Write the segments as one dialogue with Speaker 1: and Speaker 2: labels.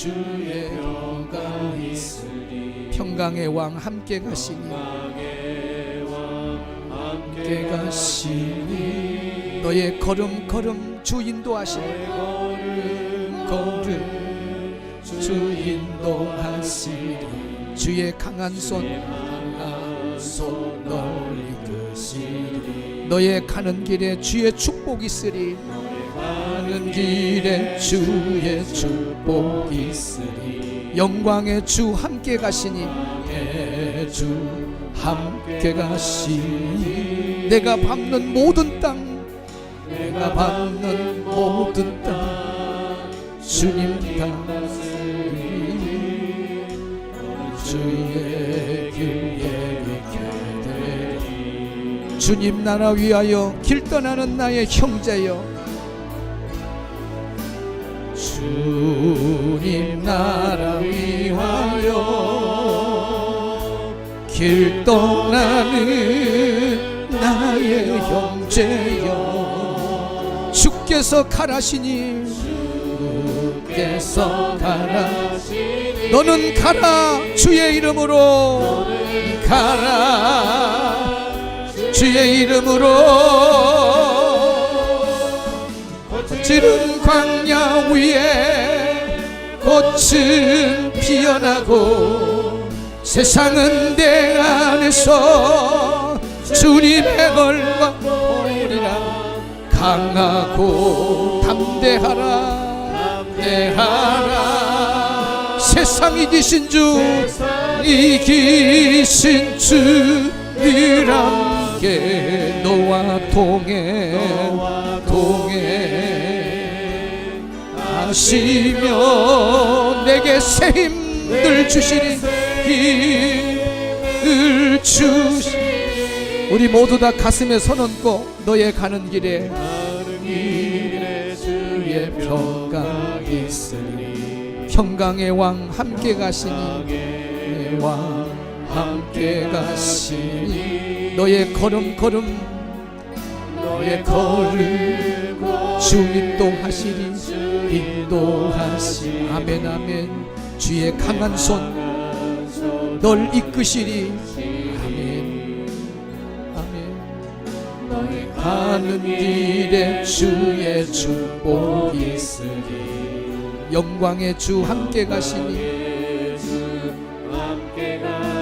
Speaker 1: 주의 평강 있으리. 평강의 왕 함께 가시니. 함께 가시니. 너의 걸음 걸음 주 인도하시니 걸음 주 인도하시리. 주의 강한 손 손널 이끄시리. 너의 가는 길에 주의 축복이 있으리 가는 길에 주의 축복이 있으리. 영광의 주 함께 가시니. 주 함께 가시니. 내가 밟는 모든 땅 내가 밟는 모든 땅 주님 다스리 주의 길에 있게 되리. 주님 나라 위하여 길 떠나는 나의 형제여 주님 나라 위하여 길 떠나는 나의 형제여. 주께서 가라시니. 주께서 가라시니. 너는 가라. 주의 이름으로. 가라. 주의 이름으로 거칠은 광야 위에 꽃은 피어나고 세상은 내 안에서 주님의 걸과 오리라. 강하고 담대하라. 담대하라. 세상 이기신 주 이기신 주늘 함께 너와 동행 동행 하시며 내게 새 힘을 주시니 힘을 주시. 우리 모두 다 가슴에 손 얹고 너의 가는 길에 주의 평강 있으니 평강의 왕 함께 가시니 왕 함께 가시니 너의 걸음 걸음 너의 걸음 주 인도 하시리 인도하시. 아멘 아멘. 주의 강한 손. 널 이끄시리. 아멘. 아멘. 가는 길에 주의 축복이 있으리. 영광의 주 함께 가시니.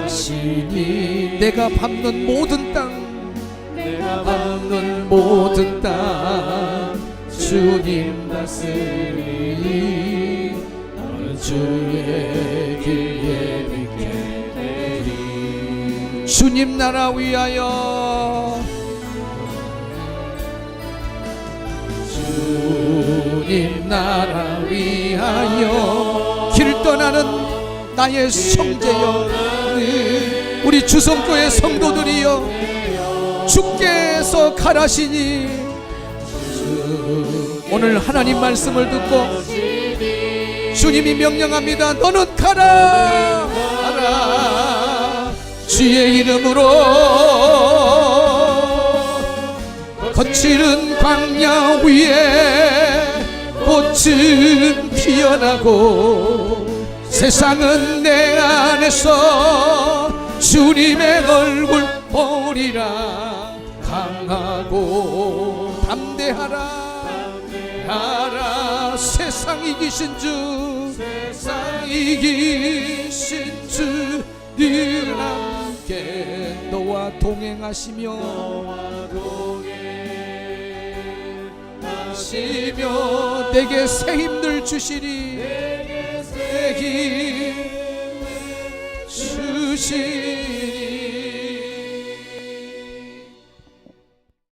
Speaker 1: 가시니. 내가 밟는 모든 땅. 내가 밟는 모든 땅 주님 다스리 너는 주의 길에 되리. 주님 나라 위하여. 주님 나라 위하여. 길 떠나는 나의 성제여 우리 주성교의 성도들이여 주께서 가라시니 오늘 하나님 말씀을 듣고 주님이 명령합니다. 너는 가라! 가라! 주의 이름으로 거칠은 광야 위에 꽃은 피어나고 세상은 내 안에서 주님의 얼굴 보리라. 강하고 담대하라 하라 세상 이기신 주 세상 이기신 주늘 함께 너와 동행하시며 하시며 내게 새 힘들 주시리. 내게 주시리